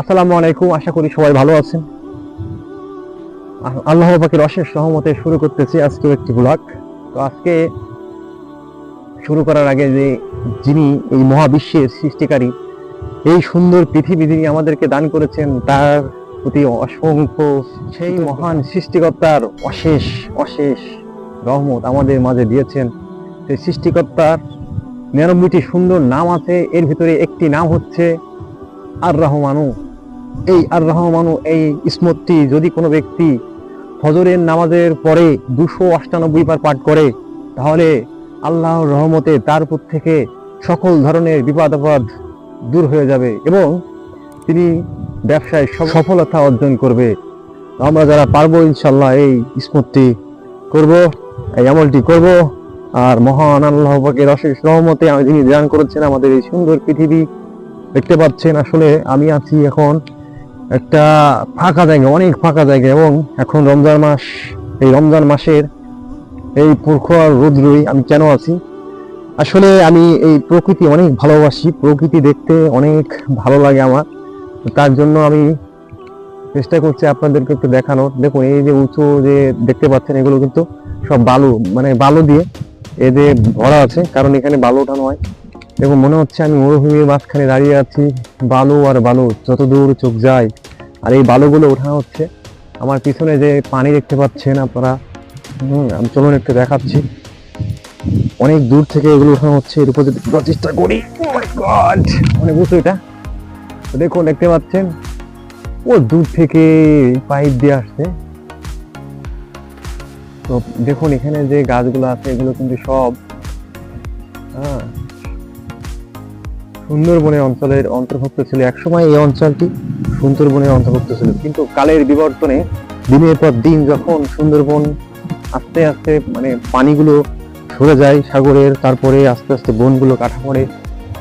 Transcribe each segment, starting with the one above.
আসসালামু আলাইকুম, আশা করি সবাই ভালো আছেন। আল্লাহ পাকের অশেষ সহমতে শুরু করতেছি আজকেও একটি ব্লগ তো আজকে শুরু করার আগে যে যিনি এই মহাবিশ্বের সৃষ্টিকারী, এই সুন্দর পৃথিবী যিনি আমাদেরকে দান করেছেন, তার প্রতি অসংখ্য সেই মহান সৃষ্টিকর্তার অশেষ অশেষ রহমত আমাদের মাঝে দিয়েছেন। সেই সৃষ্টিকর্তার নিরানব্বইটি সুন্দর নাম আছে, এর ভিতরে একটি নাম হচ্ছে আর রহমানু এই আর রহমানু এই ইসমতটি যদি কোনো ব্যক্তি ফজরের নামাজের পরে দুশো অষ্টানব্বই বার পাঠ করে, তাহলে আল্লাহর রহমতে তার উপর থেকে সকল ধরনের বিপদ আপদ দূর হয়ে যাবে এবং তিনি ব্যবসায় সফ- সফলতা অর্জন করবে। আমরা যারা পারব ইনশাল্লাহ এই ইসমতটি করব, এই আমলটি করব। আর মহান আল্লাহ পাকের অশেষ রহমতে যিনি দান করেছেন আমাদের এই সুন্দর পৃথিবী, দেখতে পাচ্ছেন আসলে আমি আছি এখন একটা ফাঁকা জায়গা, অনেক ফাঁকা জায়গা এবং এখন রমজান মাস। এই রমজান মাসের এই প্রখর রৌদ্রই আমি কেন আছি? আসলে আমি এই প্রকৃতি অনেক ভালোবাসি, প্রকৃতি দেখতে অনেক ভালো লাগে আমার। তার জন্য আমি চেষ্টা করছি আপনাদেরকে একটু দেখানোর। দেখুন, এই যে উঁচু যে দেখতে পাচ্ছেন, এগুলো কিন্তু সব বালু মানে বালু দিয়ে এদের ভরা আছে, কারণ এখানে বালু ওঠানো হয়। এবং মনে হচ্ছে আমি মরুভূমির মাঝখানে দাঁড়িয়ে আছি। বালু আর বালু যত দূর চোখ যায়। আর এই বালুগুলো ওঠানো হচ্ছে। আমার পিছনে যে পানি দেখতে পাচ্ছেন আপনারা আমি চলুন একটু দেখাচ্ছি। অনেক দূর থেকে এগুলো ওঠানো হচ্ছে। এর উপর যদি চেষ্টা করি Oh my অনেক উঁচু এটা? দেখুন, দেখতে পাচ্ছেন? ও দূর থেকে পাইপ দিয়ে আসছে। তো দেখুন, এখানে যে গাছগুলো আছে, এগুলো কিন্তু সব সুন্দরবনের অঞ্চলের অন্তর্ভুক্ত ছিল একসময় এই অঞ্চলটি সুন্দরবনের অন্তর্ভুক্ত ছিল। কিন্তু কালের বিবর্তনে দিনের পর দিন যখন সুন্দরবন আস্তে আস্তে মানে পানিগুলো সরে যায় সাগরের, তারপরে আস্তে আস্তে বনগুলো কাটা পড়ে,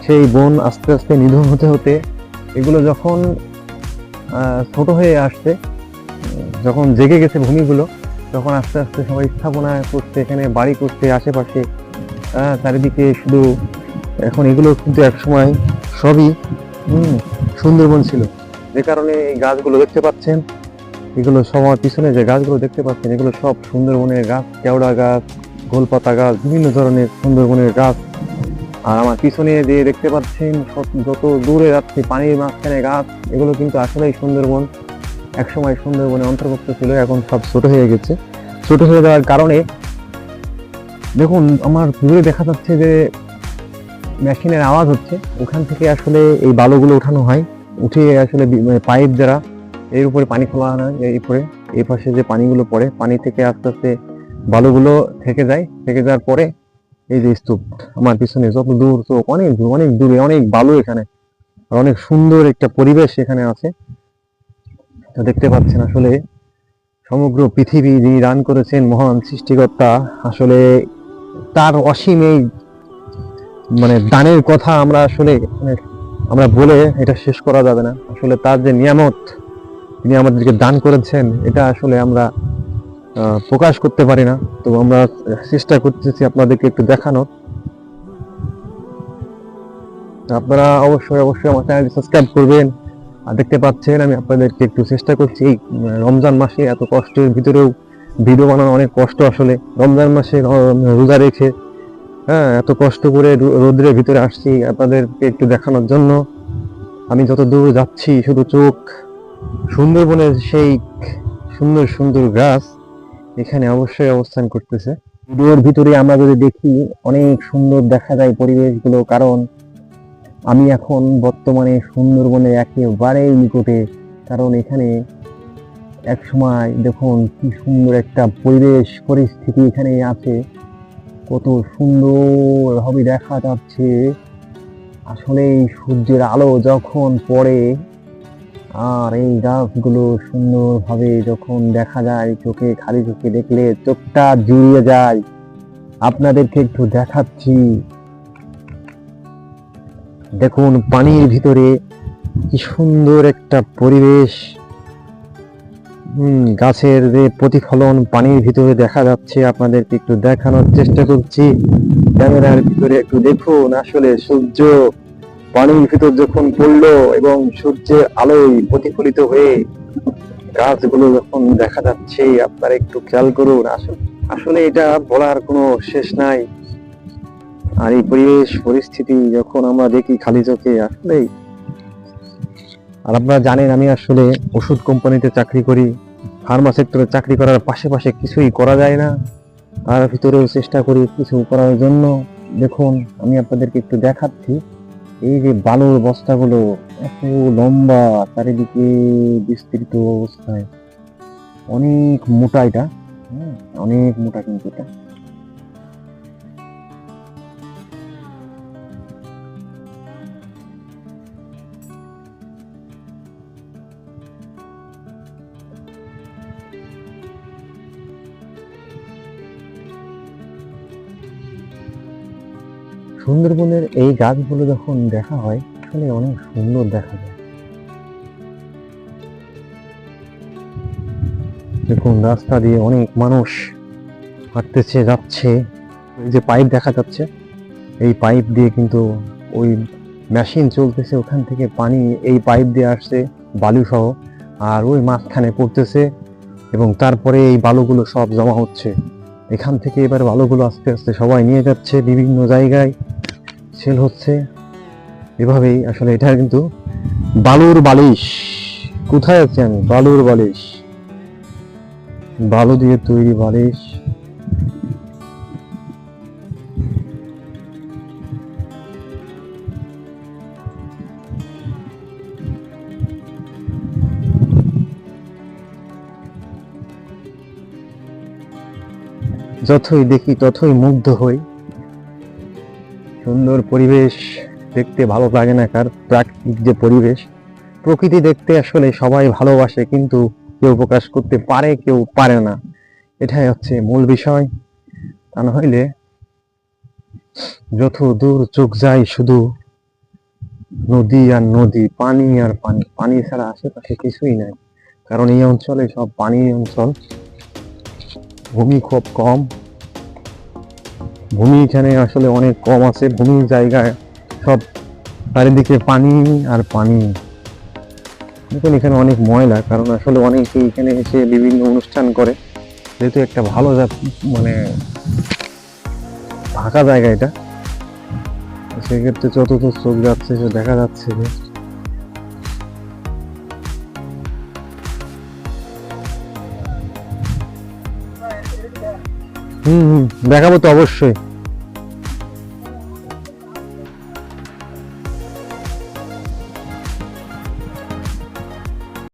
সেই বন আস্তে আস্তে নিধন হতে হতে এগুলো যখন ছোট হয়ে আসছে, যখন জেগে গেছে ভূমিগুলো, তখন আস্তে আস্তে সবাই স্থাপনা করছে, এখানে বাড়ি করছে, আশেপাশে চারিদিকে শুধু এখন এগুলো কিন্তু একসময় সবই সুন্দরবন ছিল। যে কারণে এই গাছগুলো দেখতে পাচ্ছেন, এগুলো সবার পিছনে যে গাছগুলো দেখতে পাচ্ছেন, এগুলো সব সুন্দরবনের গাছ, কেওড়া গাছ, গোলপাতা গাছ, বিভিন্ন ধরনের সুন্দরবনের গাছ। আর আমার পিছনে যে দেখতে পাচ্ছেন যত দূরে যাচ্ছে পানির মাঝখানে গাছ, এগুলো কিন্তু আসলেই সুন্দরবন। একসময় সুন্দরবনে অন্তর্ভুক্ত ছিল, এখন সব ছোট হয়ে গেছে। ছোট হয়ে যাওয়ার কারণে, দেখুন, আমার দূরে দেখা যাচ্ছে যে মেশিনের আওয়াজ হচ্ছে। ওখান থেকে আসলে এই বালুগুলো উঠানো হয়। উঠে আসলে মানে পাইপ দ্বারা এর উপরে পানি খোলা হয় এই উপরে। এই পাশে যে পানিগুলো পড়ে, পানি থেকে আস্তে আস্তে বালুগুলো থেকে যায়। থেকে যাওয়ার পরে এই যে স্তূপ, আমার পিছনে যত দূর চোখ অনেক দূর, অনেক দূরে, অনেক বালু এখানে। আর অনেক সুন্দর একটা পরিবেশ এখানে আছে। তো দেখতে পাচ্ছেন আসলে সমগ্র পৃথিবী যিনি দান করেছেন মহান সৃষ্টিকর্তা, আসলে তার অসীম এই মানে দানের কথা আমরা আসলে মানে আমরা বলে এটা শেষ করা যাবে না। আসলে তার যে নিয়ামত, তিনি আমাদেরকে দান করেছেন, এটা আসলে আমরা প্রকাশ করতে পারি না। তো আমরা চেষ্টা করতেছি আপনাদেরকে একটু দেখানোর। আপনারা অবশ্যই অবশ্যই আমার চ্যানেলটি সাবস্ক্রাইব করবেন। আর দেখতে পাচ্ছেন, আমি আপনাদেরকে একটু চেষ্টা করছি এই রমজান মাসে এত কষ্টের ভিতরেও ভিডিও বানানো অনেক কষ্ট আসলে। রমজান মাসে রোজা রেখে হ্যাঁ এত কষ্ট করে রোদ্রের ভিতরে আসছি আপনাদেরকে একটু দেখানোর জন্য। আমি যত দূর যাচ্ছি, শুধু চোখ, সুন্দরবনের সেই সুন্দর সুন্দর গাছ এখানে অবশ্যই অবস্থান করতেছে। ভিডিওর ভিতরে আমরা যদি দেখি, অনেক সুন্দর দেখা যায় পরিবেশগুলো, কারণ আমি এখন বর্তমানে সুন্দরবনের একেবারেই নিকটে, কারণ এখানে এক সময় দেখুন কি সুন্দর একটা পরিবেশ, পরিস্থিতি এখানে আছে। কত সুন্দর ভাবে দেখা যাচ্ছে। আসলে এই সূর্যের আলো যখন পড়ে, আর এই গাছগুলো সুন্দরভাবে যখন দেখা যায়, চোখে, খালি চোখে দেখলে চোখটা জুড়িয়ে যায়। আপনাদেরকে একটু দেখাচ্ছি। দেখুন, পানির ভিতরে কি সুন্দর একটা পরিবেশ। গাছের যে প্রতিফলন পানির ভিতরে দেখা যাচ্ছে, আপনাদেরকে একটু দেখানোর চেষ্টা করছি। ক্যামেরার ভিতরে একটু দেখুন, আসলে সূর্য পানির ভিতর যখন পড়ল এবং সূর্যের আলোয় প্রতিফলিত হয়ে গাছগুলো যখন দেখা যাচ্ছে, আপনারা একটু খেয়াল করুন, আসলে আসলে এটা বলার কোনো শেষ নাই। আর এই পরিবেশ পরিস্থিতি যখন আমরা দেখি খালি চোখে, আসলেই। আর আপনারা জানেন, আমি আসলে ওষুধ কোম্পানিতে চাকরি করি। ফার্মা সেক্টরে চাকরি করার পাশে কিছুই করা যায় না। তার ভিতরেও চেষ্টা করি কিছু করার জন্য। দেখুন, আমি আপনাদেরকে একটু দেখাচ্ছি। এই যে বালুর বস্তাগুলো, এত লম্বা, চারিদিকে বিস্তৃত অবস্থায়। অনেক মোটা এটা। হ্যাঁ অনেক মোটা কিন্তু এটা। সুন্দরবনের এই গাছগুলো যখন দেখা হয় আসলে অনেক সুন্দর দেখা যায়। দেখুন, রাস্তা দিয়ে অনেক মানুষ হাঁটতেছে, যাচ্ছে। এই যে পাইপ দেখা যাচ্ছে, এই পাইপ দিয়ে কিন্তু ওই মেশিন চলতেছে। ওখান থেকে পানি এই পাইপ দিয়ে আসছে বালু সহ আর ওই মাঝখানে পড়তেছে এবং তারপরে এই বালুগুলো সব জমা হচ্ছে। এখান থেকে এবার বালুগুলো আস্তে আস্তে সবাই নিয়ে যাচ্ছে বিভিন্ন জায়গায়। সেল হচ্ছে। এভাবেই আসলে এটা কিন্তু বালুর বালিশ। কোথায় আছি আমি? বালুর বালিশ। বালু দিয়ে তৈরি বালিশ। যতই দেখি ততই মুগ্ধ হই। সুন্দর পরিবেশ, দেখতে ভালো লাগে না কার, প্রাকৃতিক যে পরিবেশ, প্রকৃতি দেখতে আসলে সবাই ভালোবাসে কিন্তু কেউ প্রকাশ করতে পারে, কেউ পারে না। এটাই হচ্ছে মূল বিষয়। তা হইলে যত দূর চোখ যায় শুধু নদী আর নদী, পানি আর পানি। পানি ছাড়া আশেপাশে কিছুই নাই। কারণ এই অঞ্চলে সব পানি অঞ্চল। ভূমি খুব কম। ভূমি এখানে আসলে অনেক কম আছে। ভূমির জায়গায় সব চারিদিকে পানি আর পানি। দেখুন, এখানে অনেক ময়লা, কারণ আসলে অনেকে এখানে এসে বিভিন্ন অনুষ্ঠান করে। যেহেতু একটা ভালো মানে ফাঁকা জায়গা এটা। সেক্ষেত্রে যতদূর চোখ যাচ্ছে সে দেখা যাচ্ছে যে হুম হুম দেখাবো তো অবশ্যই।